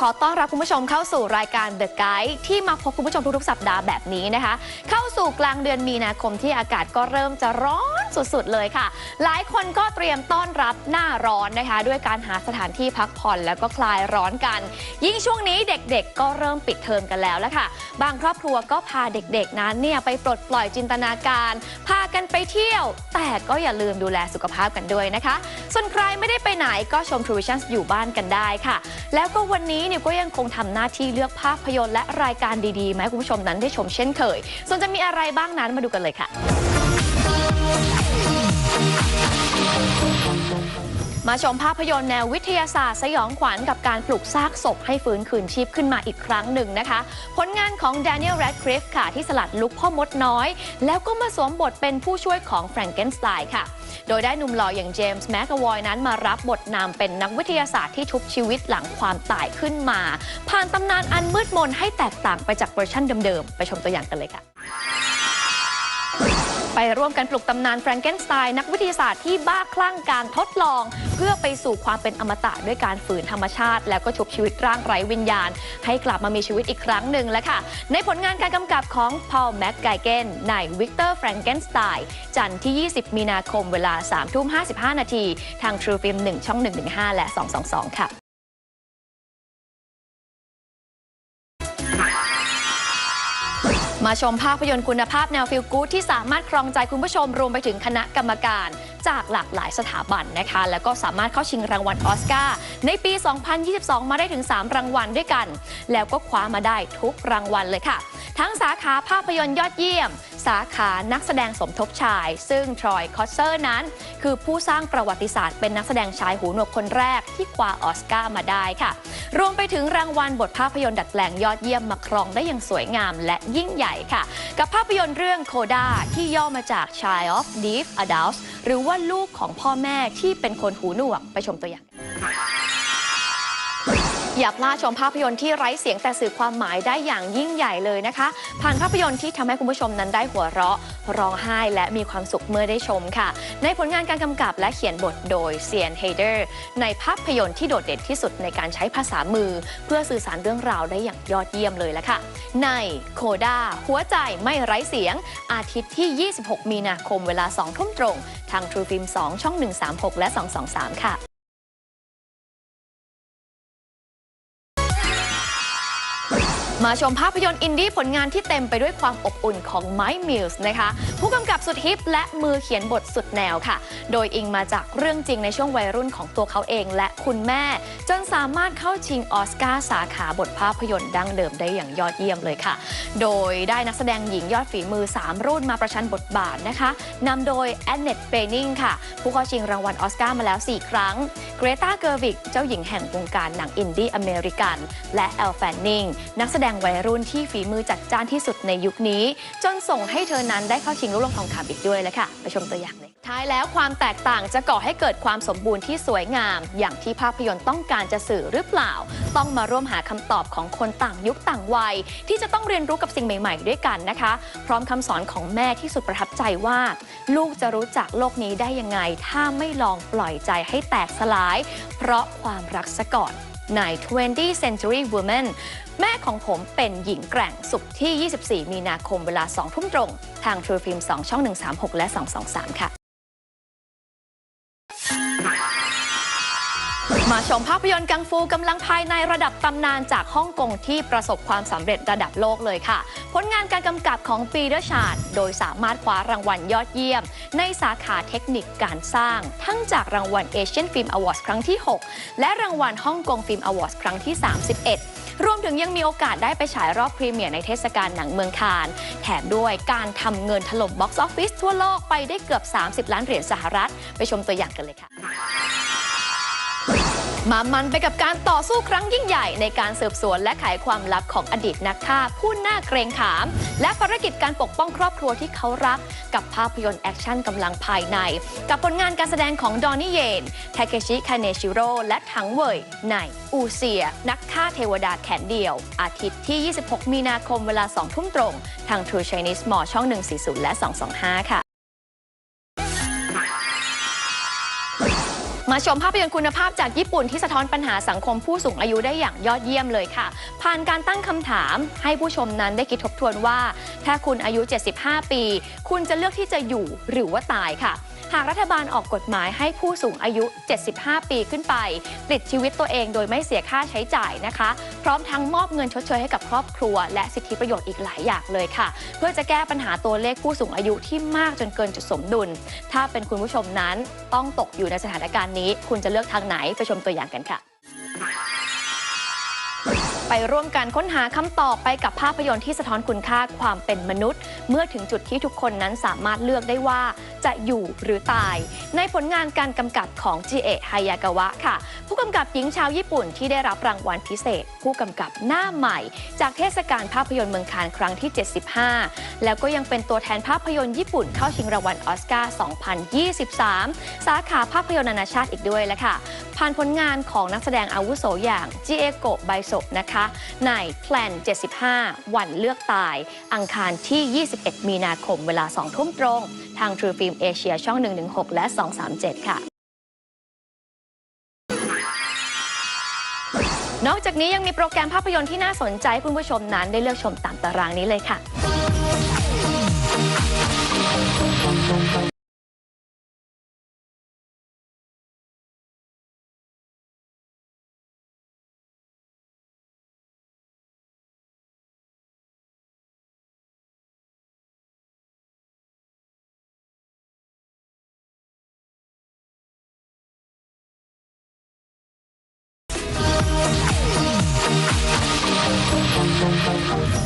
ขอต้อนรับคุณผู้ชมเข้าสู่รายการ The Guide ที่มาพบคุณผู้ชมทุกๆสัปดาห์แบบนี้นะคะ เข้าสู่กลางเดือนมีนาคมที่อากาศก็เริ่มจะร้อน สุดๆ เลยค่ะ หลายคนก็เตรียมต้อนรับหน้าร้อนนะคะ ด้วยการหาสถานที่พักผ่อนแล้วก็คลายร้อนกัน ยิ่งช่วงนี้เด็กๆ ก็เริ่มปิดเทอมกันแล้วละค่ะ บางครอบครัวก็พาเด็กๆ นั้นเนี่ยไปปลดปล่อยจินตนาการ พากันไปเที่ยว แต่ก็อย่าลืมดูแลสุขภาพกันด้วยนะคะ ส่วนใครไม่ได้ไปไหนก็ชม True Vision อยู่บ้านกันได้ค่ะ แล้วก็วันนี้เนี่ยก็ยังคงทำหน้าที่เลือกภาพยนตร์และรายการดีๆมาให้คุณผู้ชมนั้นได้ชมเช่นเคย ส่วนจะมีอะไรบ้างนั้นมาดูกันเลยค่ะ มาชมภาพยนตร์แนววิทยาศาสตร์สยองขวัญกับการปลุกซากศพให้ฟื้นคืนชีพขึ้นมาอีกครั้งหนึ่งนะคะ ผลงานของ Daniel Radcliffe ค่ะ ที่สลัดลุคพ่อมดน้อย แล้วก็มาสวมบทเป็นผู้ช่วยของแฟรงเกนสไตน์ค่ะ โดยได้หนุ่มหล่ออย่างเจมส์แมคกวอยนั้นมารับบทนำเป็นนักวิทยาศาสตร์ที่ทุบชีวิตหลังความตายขึ้นมา ผ่านตำนานอันมืดมนให้แตกต่างไปจากเวอร์ชันเดิมๆไปชมตัวอย่างกันเลยค่ะ ร่วมกันปลุกตำนานแฟรงเกนสไตน์นักวิทยาศาสตร์ที่บ้าคลั่งการทดลอง เพื่อไปสู่ความเป็นอมตะด้วยการฝืนธรรมชาติ แล้วก็ชุบชีวิตร่างไร้วิญญาณ ให้กลับมามีชีวิตอีกครั้งหนึ่งแล้วค่ะ ในผลงานการกำกับของพอลแม็กไกเกนในวิกเตอร์แฟรงเกนสไตน์จันทร์ที่ 20 มีนาคมเวลา3ทุ่ม55 นาที ทาง True Film 1 ช่อง 115 และ 222 ค่ะ มาชมภาพยนตร์คุณภาพแนวฟิลกู๊ดที่สามารถครองใจคุณผู้ชมรวมไปถึงคณะกรรมการ จากหลากหลายสถาบันนะคะ แล้วก็สามารถเข้าชิงรางวัลออสการ์ในปี 2022 มาได้ถึง 3 รางวัลด้วยกัน แล้วก็คว้ามาได้ทุกรางวัลเลยค่ะ ทั้งสาขาภาพยนตร์ยอดเยี่ยม สาขานักแสดงสมทบชาย ซึ่งทรอยคอสเซอร์นั้น คือผู้สร้างประวัติศาสตร์เป็นนักแสดงชายหูหนวกคนแรกที่คว้าออสการ์มาได้ค่ะ รวมไปถึงรางวัลบทภาพยนตร์ดัดแปลงยอดเยี่ยมมาครองได้อย่างสวยงาม และยิ่งใหญ่ค่ะ กับภาพยนตร์เรื่องโคด้าที่ย่อมาจาก Child of Deaf Adults หรือว่าลูกของพ่อแม่ที่เป็นคนหูหนวกไปชมตัวอย่าง อย่าพลาดชมภาพยนตร์ที่ไร้เสียงแต่สื่อความหมายได้อย่างยิ่งใหญ่เลยนะคะ ผ่านภาพยนตร์ที่ทำให้คุณผู้ชมนั้นได้หัวเราะ ร้องไห้และมีความสุขเมื่อได้ชมค่ะ ในผลงานการกำกับและเขียนบทโดยเซียนเฮเดอร์ในภาพยนตร์ที่โดดเด่นที่สุดในการใช้ภาษามือ เพื่อสื่อสารเรื่องราวได้อย่างยอดเยี่ยมเลยละค่ะ ในโคด้าหัวใจไม่ไร้เสียง อาทิตย์ที่ 26 มีนาคมเวลา2ทุ่มตรง ทาง True Film 2 ช่อง 136 และ 223 ค่ะ มาชมภาพยนตร์อินดี้ผลงานที่เต็มไปด้วยความอบอุ่นของไมค์มิลส์นะคะ ผู้กำกับสุดฮิปและมือเขียนบทสุดแนวค่ะ โดยอิงมาจากเรื่องจริงในช่วงวัยรุ่นของตัวเขาเองและคุณแม่ จนสามารถเข้าชิงออสการ์สาขาบทภาพยนตร์ดั้งเดิมได้อย่างยอดเยี่ยมเลยค่ะ โดยได้นักแสดงหญิงยอดฝีมือ 3 รุ่นมาประชันบทบาทนะคะนำโดยแอนเนตเบนิงค่ะ ผู้เข้าชิงรางวัลออสการ์มาแล้ว 4 ครั้งเกรตาเกอร์วิกเจ้าหญิงแห่งวงการหนังอินดี้อเมริกัน และแอลแฟนนิงนักแสดงวัยรุ่นที่ฝีมือจัดจ้านที่สุดในยุคนี้ จนส่งให้เธอนั้นได้เข้าชิงลูกลงทองคำอีกด้วยแล้วค่ะ ไปชมตัวอย่างเลย ท้ายแล้วความแตกต่างจะก่อให้เกิดความสมบูรณ์ที่สวยงาม อย่างที่ภาพยนตร์ต้องการจะสื่อหรือเปล่า ต้องมาร่วมหาคำตอบของคนต่างยุคต่างวัย ที่จะต้องเรียนรู้กับสิ่งใหม่ ๆ ด้วยกันนะคะ พร้อมคำสอนของแม่ที่สุดประทับใจว่า ลูกจะรู้จักโลกนี้ได้ยังไง ถ้าไม่ลองปล่อยใจให้แตกสลาย เพราะความรักซะก่อนใน 20th Century Woman แม่ของผมเป็นหญิงแกร่งสุขที่ 24 มีนาคมเวลา 2 ทุ่มตรง ทาง True Film 2 ช่อง 136 และ 223 ค่ะ มาชมภาพยนตร์กังฟูกำลังภายในระดับตำนานจากฮ่องกงที่ประสบความสำเร็จระดับโลกเลยค่ะ ผลงานการกำกับของปีเดอร์ชาดโดยสามารถคว้ารางวัลยอดเยี่ยม ในสาขาเทคนิคการสร้าง ทั้งจากรางวัลเอเชียนฟิล์มอวอร์ดครั้งที่ 6 และรางวัลฮ่องกงฟิล์มอวอร์ดครั้งที่ 31 รวมถึงยังมีโอกาสได้ไปฉายรอบพรีเมียร์ในเทศกาลหนังเมืองคานแถมด้วยการทำเงินถล่มบ็อกซ์ออฟฟิศทั่วโลกไปได้เกือบ 30 ล้านเหรียญสหรัฐ ไปชมตัวอย่างกันเลยค่ะ มามันไปกับการต่อสู้ครั้งยิ่งใหญ่ในการสืบสวนและไขความลับของอดีตนักฆ่าผู้น่าเกรงขาม และภารกิจการปกป้องครอบครัวที่เขารัก กับภาพยนตร์แอคชั่นกำลังภายใน กับผลงานการแสดงของดอนนี่เยนทาเคชิคาเนชิโร่และถังเว่ยในอูเซีย นักฆ่าเทวดาแขนเดียว อาทิตย์ที่ 26 มีนาคมเวลา 2 ทุ่มตรง ทาง True Chinese Mall ช่อง 140 และ 225 ค่ะ มาชมภาพยนตร์คุณภาพจากญี่ปุ่นที่สะท้อนปัญหาสังคมผู้สูงอายุได้อย่างยอดเยี่ยมเลยค่ะ ผ่านการตั้งคำถามให้ผู้ชมนั้นได้คิดทบทวนว่า ถ้าคุณอายุ 75 ปี คุณจะเลือกที่จะอยู่หรือว่าตายค่ะ หากรัฐบาลออกกฎหมายให้ผู้สูงอายุ 75 ปีขึ้นไป ปลิดชีวิตตัวเองโดยไม่เสียค่าใช้จ่ายนะคะ พร้อมทั้งมอบเงินชดเชยให้กับครอบครัว และสิทธิประโยชน์อีกหลายอย่างเลยค่ะ เพื่อจะแก้ปัญหาตัวเลขผู้สูงอายุที่มากจนเกินจุดสมดุล ถ้าเป็นคุณผู้ชมนั้นต้องตกอยู่ในสถานการณ์นี้ คุณจะเลือกทางไหนไปชมตัวอย่างกันค่ะ ไปร่วมกันค้นหาคำตอบไปกับภาพยนตร์ที่สะท้อนคุณค่าความเป็นมนุษย์ เมื่อถึงจุดที่ทุกคนนั้นสามารถเลือกได้ว่าจะอยู่หรือตาย ในผลงานการกำกับของจิเอะฮายากาวะค่ะ ผู้กำกับหญิงชาวญี่ปุ่นที่ได้รับรางวัลพิเศษ ผู้กำกับหน้าใหม่ จากเทศกาลภาพยนตร์เมืองคานครั้งที่ 75 แล้วก็ยังเป็นตัวแทนภาพยนตร์ญี่ปุ่นเข้าชิงรางวัลออสการ์ 2023 สาขาภาพยนตร์นานาชาติอีกด้วยแล้วค่ะผ่านผลงานของนักแสดงอาวุโสอย่างจิเอโกะไบโซะนะคะ ในแพลน 75 วันเลือกตาย อังคารที่ 21 มีนาคมเวลา 2 ทุ่มตรง ทาง True Film Asia ช่อง 116 และ 237 ค่ะนอกจากนี้ยังมีโปรแกรมภาพยนตร์ที่น่าสนใจคุณผู้ชมนั้นได้เลือกชมตามตารางนี้เลยค่ะ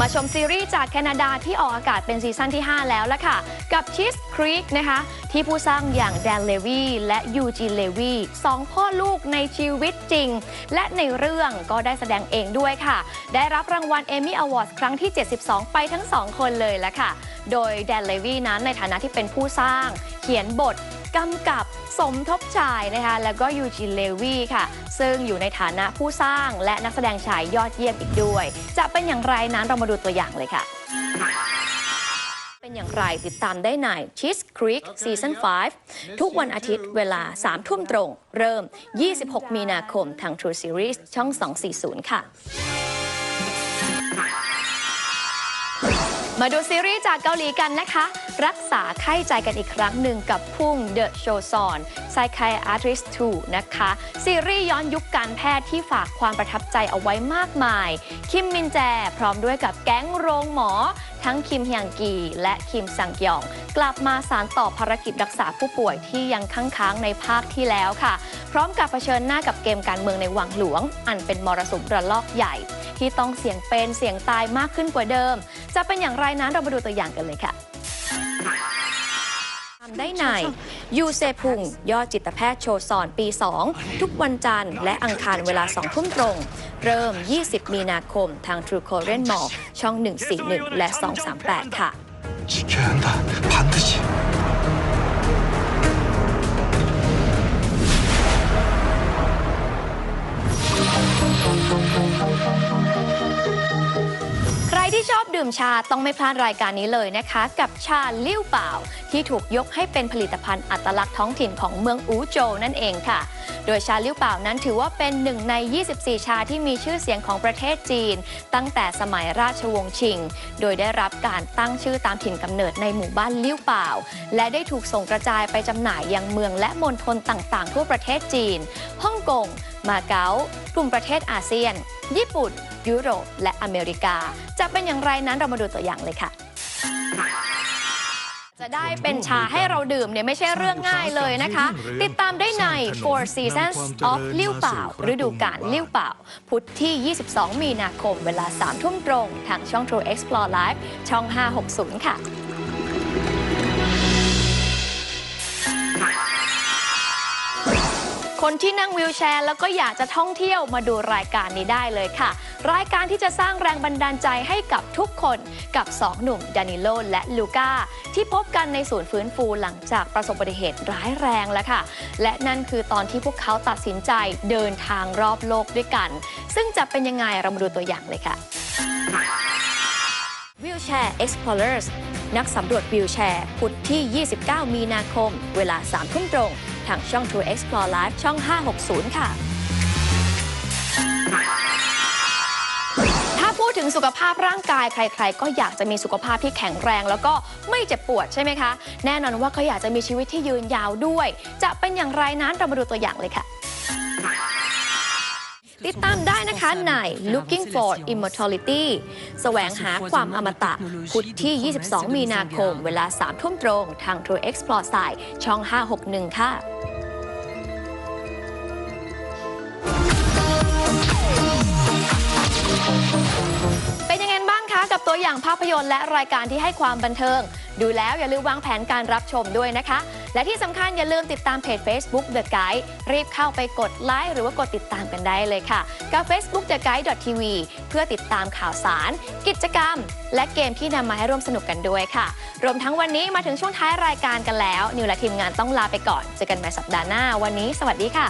มาชมซีรีส์จากแคนาดาที่ออกอากาศเป็นซีซั่นที่ 5 แล้วละค่ะ กับ Cheese Creek นะคะ ที่ผู้สร้างอย่างแดนเลวีและยูจีเลวีสองพ่อลูกในชีวิตจริง และในเรื่องก็ได้แสดงเองด้วยค่ะ ได้รับรางวัลเอมี่อวอร์ดครั้งที่ 72 ไปทั้งสองคนเลยละค่ะ โดยแดนเลวีนั้นในฐานะที่เป็นผู้สร้าง เขียนบท กำกับสมทบชายนะคะแล้วก็ยูจินเลวีค่ะ ซึ่งอยู่ในฐานะผู้สร้างและนักแสดงชายยอดเยี่ยมอีกด้วย จะเป็นอย่างไรนั้นเรามาดูตัวอย่างเลยค่ะ เป็นอย่างไรติดตามได้ใน Cheese Creek Season 5 ทุกวันอาทิตย์เวลา 3 ทุ่มตรง เริ่ม 26 มีนาคมทาง True Series ช่อง 240 ค่ะมาดูซีรีส์จากเกาหลีกันนะคะ รักษาไข้ใจกันอีกครั้งหนึ่งกับพุ่ง The Show Son Psychiatrist 2 นะคะ ซีรีส์ย้อนยุคการแพทย์ที่ฝากความประทับใจเอาไว้มากมาย คิมมินแจ พร้อมด้วยกับแก๊งโรงหมอ ทั้งคิมฮยางกี และคิมซังกยอง กลับมาสารต่อภารกิจรักษาผู้ป่วยที่ยังค้างๆในภาคที่แล้วค่ะ พร้อมกับเผชิญหน้ากับเกมการเมืองในวังหลวง อันเป็นมรสุมระลอกใหญ่ ที่ต้องเสี่ยงเป็นเสี่ยงตายมากขึ้นกว่าเดิม จะเป็นอย่างไรนั้นเรามาดูตัวอย่างกันเลยค่ะ ทำได้ในยูเซพุง ยอดจิตแพทย์โชว์สอนปี 2 ทุกวันจันทร์และอังคารเวลา 2 ทุ่มตรง เริ่ม 20 มีนาคมทาง True Korean Mall ช่อง 141 และ 238 ค่ะ ที่ชอบดื่มชาต้องไม่พลาดรายการนี้เลยนะคะ กับชาลิ้วเปล่า ที่ถูกยกให้เป็นผลิตภัณฑ์อัตลักษณ์ท้องถิ่นของเมืองอูโจวนั่นเองค่ะ โดยชาลิ้วเปล่านั้นถือว่าเป็นหนึ่งใน 24 ชาที่มีชื่อเสียงของประเทศจีน ตั้งแต่สมัยราชวงศ์ชิง โดยได้รับการตั้งชื่อตามถิ่นกำเนิดในหมู่บ้านลิ้วเปล่า และได้ถูกส่งกระจายไปจำหน่ายยังเมืองและมณฑลต่างๆ ทั่วประเทศจีนฮ่องกง มาเก๊ากลุ่มประเทศอาเซียน ญี่ปุ่น ยุโรป และอเมริกา จะเป็นอย่างไรนั้นเรามาดูตัวอย่างเลยค่ะ จะได้เป็นชาให้เราดื่มเนี่ยไม่ใช่เรื่องง่ายเลยนะคะ ติดตามได้ใน Four Seasons of ลิ้วเปล่าฤดูกาลลิ้วเปล่า พุธที่ 22 มีนาคมเวลา 3 ทุ่มตรง ทางช่อง True Explore Live ช่อง 560 ค่ะ คนที่นั่งวีลแชร์ แล้วก็อยากจะท่องเที่ยวมาดูรายการนี้ได้เลยค่ะ รายการที่จะสร้างแรงบันดาลใจให้กับทุกคนกับ 2 หนุ่มดานิโลและลูก้าที่พบกันในศูนย์ฟื้นฟูหลังจากประสบอุบัติเหตุร้ายแรงแล้วค่ะ และนั่นคือตอนที่พวกเขาตัดสินใจเดินทางรอบโลกด้วยกัน ซึ่งจะเป็นยังไงเรามาดูตัวอย่างเลยค่ะ Wheelchair Explorers นักสำรวจวิวแชร์พุธที่ 29 มีนาคม เวลา3ทุ่มตรง ทางช่อง True Explore Live ช่อง 560 ค่ะ ถ้าพูดถึงสุขภาพร่างกายใคร ๆ ก็อยากจะมีสุขภาพที่แข็งแรง แล้วก็ไม่เจ็บปวดใช่ไหมคะ แน่นอนว่าเขาอยากจะมีชีวิตที่ยืนยาวด้วย จะเป็นอย่างไรนั้นเรามาดูตัวอย่างเลยค่ะ ติดตามได้นะคะใน Looking for Immortality แสวงหาความอมตะ พุธที่ 22 มีนาคม เวลา 3 ทุ่มตรง ทาง True Explore สายช่อง 561 ค่ะเป็นยังไงบ้างคะกับตัวอย่างภาพยนตร์และรายการที่ให้ความบันเทิง ดูแล้วอย่าลืมวางแผนการรับชมด้วยนะคะ และที่สำคัญอย่าลืมติดตามเพจ Facebook The Guide รีบเข้าไปกดไลค์หรือว่ากดติดตามกันได้เลยค่ะ กับ Facebook The Guide TV เพื่อติดตามข่าวสาร กิจกรรม และเกมที่นำมาให้ร่วมสนุกกันด้วยค่ะ รวมทั้งวันนี้มาถึงช่วงท้ายรายการกันแล้ว นิวและทีมงานต้องลาไปก่อนเจอกันใหม่สัปดาห์หน้า วันนี้ สวัสดีค่ะ